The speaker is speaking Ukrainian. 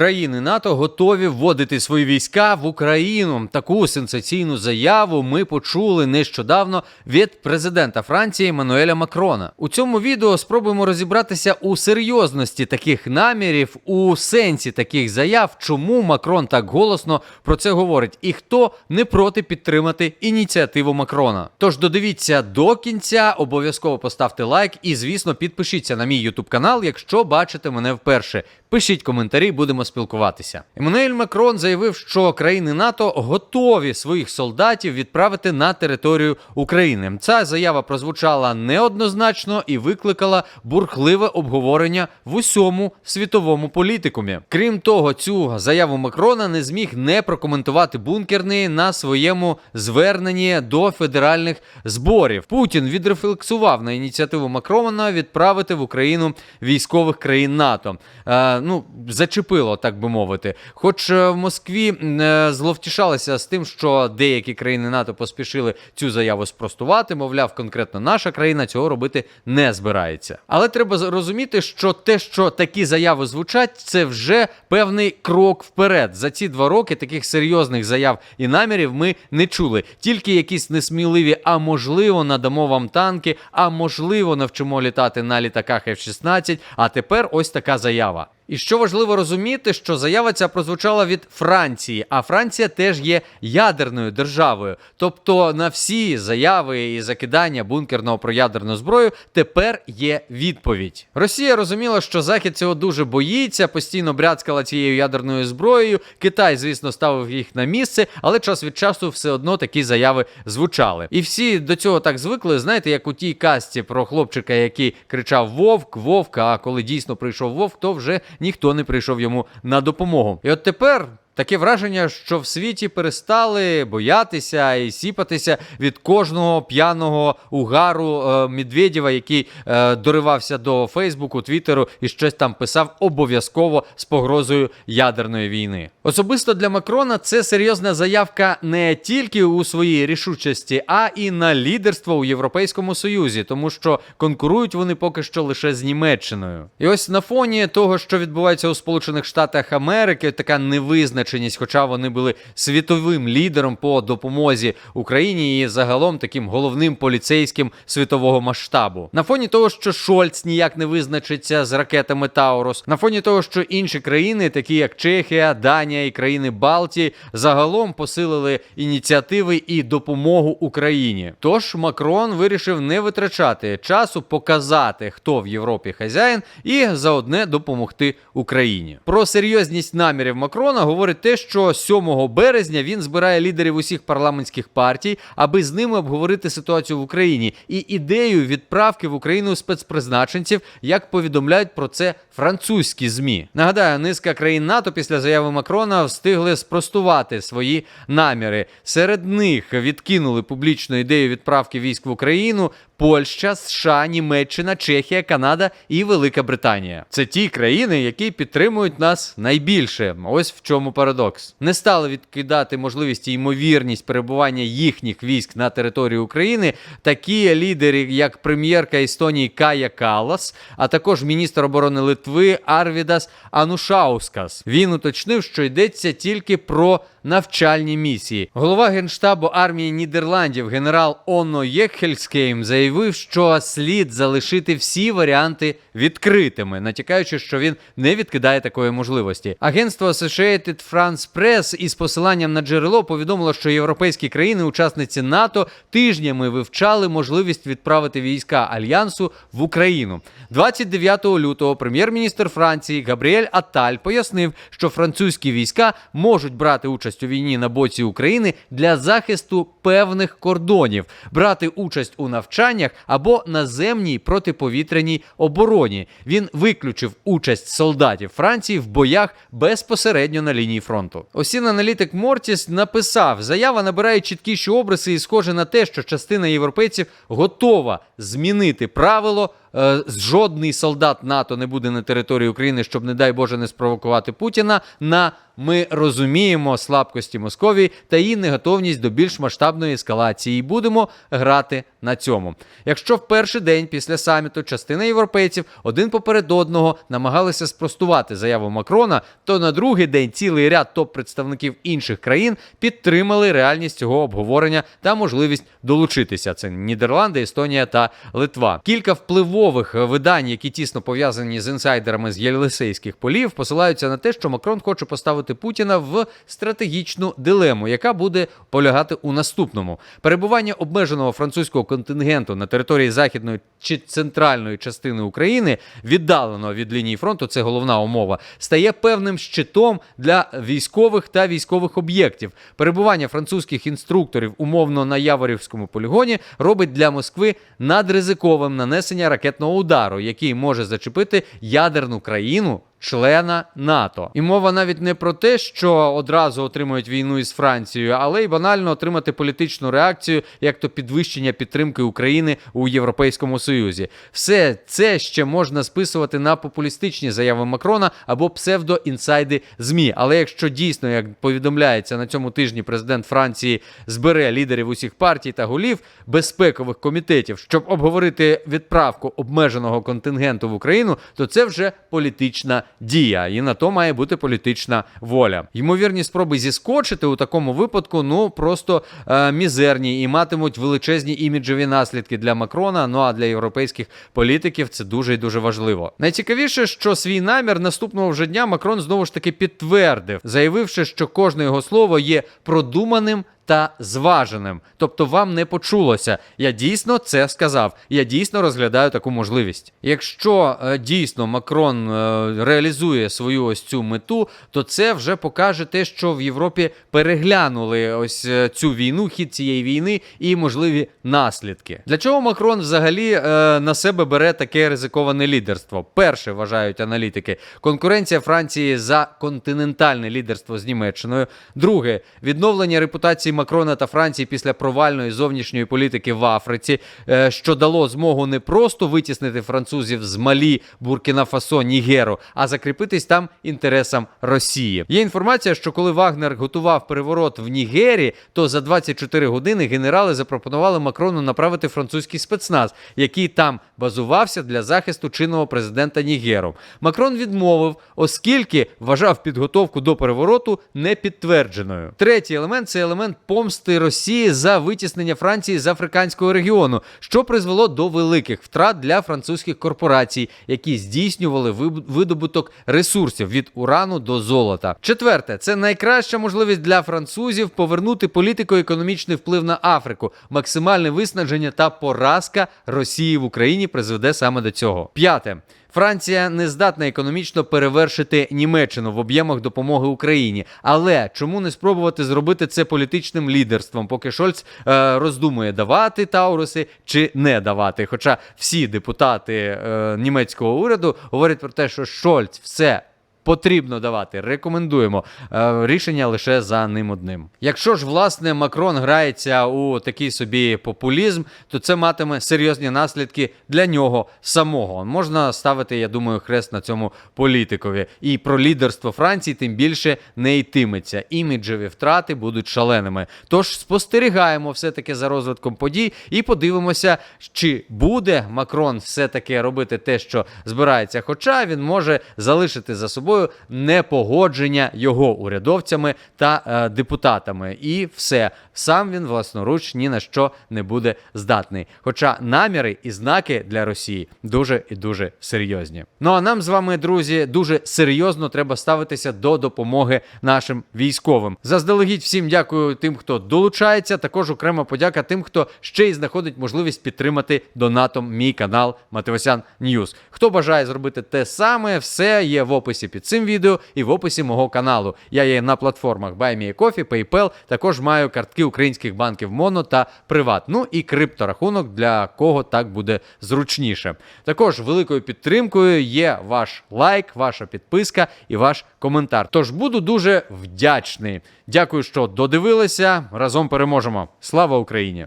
Країни НАТО готові вводити свої війська в Україну. Таку сенсаційну заяву ми почули нещодавно від президента Франції Еммануеля Макрона. У цьому відео спробуємо розібратися у серйозності таких намірів, у сенсі таких заяв, чому Макрон так голосно про це говорить, і хто не проти підтримати ініціативу Макрона. Тож додивіться до кінця, обов'язково поставте лайк і, звісно, підпишіться на мій ютуб канал, якщо бачите мене вперше. Пишіть коментарі, будемо спілкуватися. Еммануель Макрон заявив, що країни НАТО готові своїх солдатів відправити на територію України. Ця заява прозвучала неоднозначно і викликала бурхливе обговорення в усьому світовому політикумі. Крім того, цю заяву Макрона не зміг не прокоментувати бункерний на своєму зверненні до федеральних зборів. Путін відрефлексував на ініціативу Макрона відправити в Україну військових країн НАТО. Ну, зачепило, так би мовити. Хоч е, в Москві е, зловтішалися з тим, що деякі країни НАТО поспішили цю заяву спростувати, мовляв, конкретно наша країна цього робити не збирається. Але треба розуміти, що те, що такі заяви звучать, це вже певний крок вперед. За ці два роки таких серйозних заяв і намірів ми не чули. Тільки якісь несміливі, а можливо, надамо вам танки, а можливо, навчимо літати на літаках F-16, А тепер ось така заява. І що важливо розуміти, що заява ця прозвучала від Франції, а Франція теж є ядерною державою. Тобто на всі заяви і закидання бункерного про ядерну зброю тепер є відповідь. Росія розуміла, що Захід цього дуже боїться, постійно бряцкала цією ядерною зброєю. Китай, звісно, ставив їх на місце, але час від часу все одно такі заяви звучали. І всі до цього так звикли. Знаєте, як у тій касті про хлопчика, який кричав Вовк, Вовк. А коли дійсно прийшов Вовк, то вже ніхто не прийшов йому на допомогу. І от тепер. Таке враження, що в світі перестали боятися і сіпатися від кожного п'яного угару е, Медведєва, який е, доривався до Фейсбуку, Твіттеру і щось там писав обов'язково з погрозою ядерної війни. Особисто для Макрона це серйозна заявка не тільки у своїй рішучості, а і на лідерство у Європейському Союзі, тому що конкурують вони поки що лише з Німеччиною. І ось на фоні того, що відбувається у Сполучених Штатах Америки, така невизначеність, хоча вони були світовим лідером по допомозі Україні і загалом таким головним поліцейським світового масштабу. На фоні того, що Шольц ніяк не визначиться з ракетами Таурус, на фоні того, що інші країни, такі як Чехія, Данія і країни Балтії, загалом посилили ініціативи і допомогу Україні. Тож Макрон вирішив не витрачати часу показати, хто в Європі хазяїн, і заодне допомогти Україні. Про серйозність намірів Макрона говорить те, що 7 березня він збирає лідерів усіх парламентських партій, аби з ними обговорити ситуацію в Україні і ідею відправки в Україну спецпризначенців, як повідомляють про це французькі змі. Нагадаю, низка країн НАТО після заяви Макрона встигли спростувати свої наміри. Серед них відкинули публічну ідею відправки військ в Україну. Польща, США, Німеччина, Чехія, Канада і Велика Британія. Це ті країни, які підтримують нас найбільше. Ось в чому парадокс. Не стали відкидати можливість і ймовірність перебування їхніх військ на території України. Такі лідери, як прем'єрка Естонії Кая Калас, а також міністр оборони Литви Арвідас Анушаускас. Він уточнив, що йдеться тільки про навчальні місії. Голова генштабу армії Нідерландів генерал Онно Єкхельскейм заявив, що слід залишити всі варіанти відкритими, натякаючи, що він не відкидає такої можливості. Агентство Associated France Press із посиланням на джерело повідомило, що європейські країни-учасниці НАТО тижнями вивчали можливість відправити війська альянсу в Україну. 29 лютого прем'єр-міністр Франції Габріель Аталь пояснив, що французькі війська можуть брати участь у війні на боці України для захисту певних кордонів, брати участь у навчаннях або наземній протиповітряній обороні. Він виключив участь солдатів Франції в боях безпосередньо на лінії фронту. Осін аналітик Мортіс написав: заява набирає чіткіші обриси і схоже на те, що частина європейців готова змінити правило. е, Жодний солдат НАТО не буде на території України, щоб, не дай Боже, не спровокувати Путіна на ми розуміємо слабкості Московії та її неготовність до більш масштабної ескалації і будемо грати на цьому. Якщо в перший день після саміту частина європейців один поперед одного намагалися спростувати заяву Макрона, то на другий день цілий ряд топ-представників інших країн підтримали реальність цього обговорення та можливість долучитися. Це Нідерланди, Естонія та Литва. Кілька впливових видань, які тісно пов'язані з інсайдерами з Єлисейських полів, посилаються на те, що Макрон хоче поставити Путіна в стратегічну дилему, яка буде полягати у наступному: перебування обмеженого французького контингенту на території західної чи центральної частини України, віддалено від лінії фронту, це головна умова, стає певним щитом для військових та військових об'єктів. Перебування французьких інструкторів умовно на Яворівському полігоні робить для Москви надризиковим нанесення ракетного удару, який може зачепити ядерну країну. Члена НАТО, і мова навіть не про те, що одразу отримують війну із Францією, але й банально отримати політичну реакцію, як то підвищення підтримки України у Європейському Союзі. Все це ще можна списувати на популістичні заяви Макрона або псевдоінсайди змі. Але якщо дійсно, як повідомляється на цьому тижні, президент Франції збере лідерів усіх партій та голів безпекових комітетів, щоб обговорити відправку обмеженого контингенту в Україну, то це вже політична дія, і на то має бути політична воля. Ймовірні спроби зіскочити у такому випадку, ну просто е, мізерні і матимуть величезні іміджові наслідки для Макрона. Ну а для європейських політиків це дуже і дуже важливо. Найцікавіше, що свій намір наступного вже дня Макрон знову ж таки підтвердив, заявивши, що кожне його слово є продуманим. Та зваженим, тобто вам не почулося. Я дійсно це сказав. Я дійсно розглядаю таку можливість. Якщо е, дійсно Макрон е, реалізує свою ось цю мету, то це вже покаже те, що в Європі переглянули ось е, цю війну, хід цієї війни і можливі наслідки. Для чого Макрон взагалі е, на себе бере таке ризиковане лідерство? Перше вважають аналітики: конкуренція Франції за континентальне лідерство з Німеччиною. Друге відновлення репутації Макрона та Франції після провальної зовнішньої політики в Африці, е, що дало змогу не просто витіснити французів з Малі, Буркіна Фасо, Нігеру, а закріпитись там інтересам Росії. Є інформація, що коли Вагнер готував переворот в Нігері, то за 24 години генерали запропонували Макрону направити французький спецназ, який там базувався для захисту чинного президента Нігеру. Макрон відмовив, оскільки вважав підготовку до перевороту непідтвердженою. Третій елемент це елемент помсти Росії за витіснення Франції з африканського регіону, що призвело до великих втрат для французьких корпорацій, які здійснювали видобуток ресурсів від урану до золота. Четверте, це найкраща можливість для французів повернути політико-економічний вплив на Африку, максимальне виснаження та поразка Росії в Україні призведе саме до цього. П'яте. Франція не здатна економічно перевершити Німеччину в об'ємах допомоги Україні. Але чому не спробувати зробити це політичним лідерством, поки Шольц е, роздумує давати Тауруси чи не давати? Хоча всі депутати е, німецького уряду говорять про те, що Шольц все. Потрібно давати, рекомендуємо Е, рішення лише за ним одним. Якщо ж власне Макрон грається у такий собі популізм, то це матиме серйозні наслідки для нього самого. Можна ставити, я думаю, хрест на цьому політикові. І про лідерство Франції тим більше не йтиметься. Іміджеві втрати будуть шаленими. Тож спостерігаємо все-таки за розвитком подій і подивимося, чи буде Макрон все-таки робити те, що збирається. Хоча він може залишити за собою непогодження його урядовцями та е, депутатами. І все сам він власноруч ні на що не буде здатний. Хоча наміри і знаки для Росії дуже і дуже серйозні. Ну а нам з вами, друзі, дуже серйозно треба ставитися до допомоги нашим військовим. Заздалегідь всім дякую тим, хто долучається. Також окрема подяка тим, хто ще й знаходить можливість підтримати донатом мій канал Матевосян Ньюз. Хто бажає зробити те саме, все є в описі під цим відео і в описі мого каналу. Я є на платформах BuyMeACoffee, PayPal, також маю картки українських банків Моно та Приват. Ну і крипторахунок, для кого так буде зручніше. Також великою підтримкою є ваш лайк, ваша підписка і ваш коментар. Тож буду дуже вдячний. Дякую, що додивилися. Разом переможемо. Слава Україні!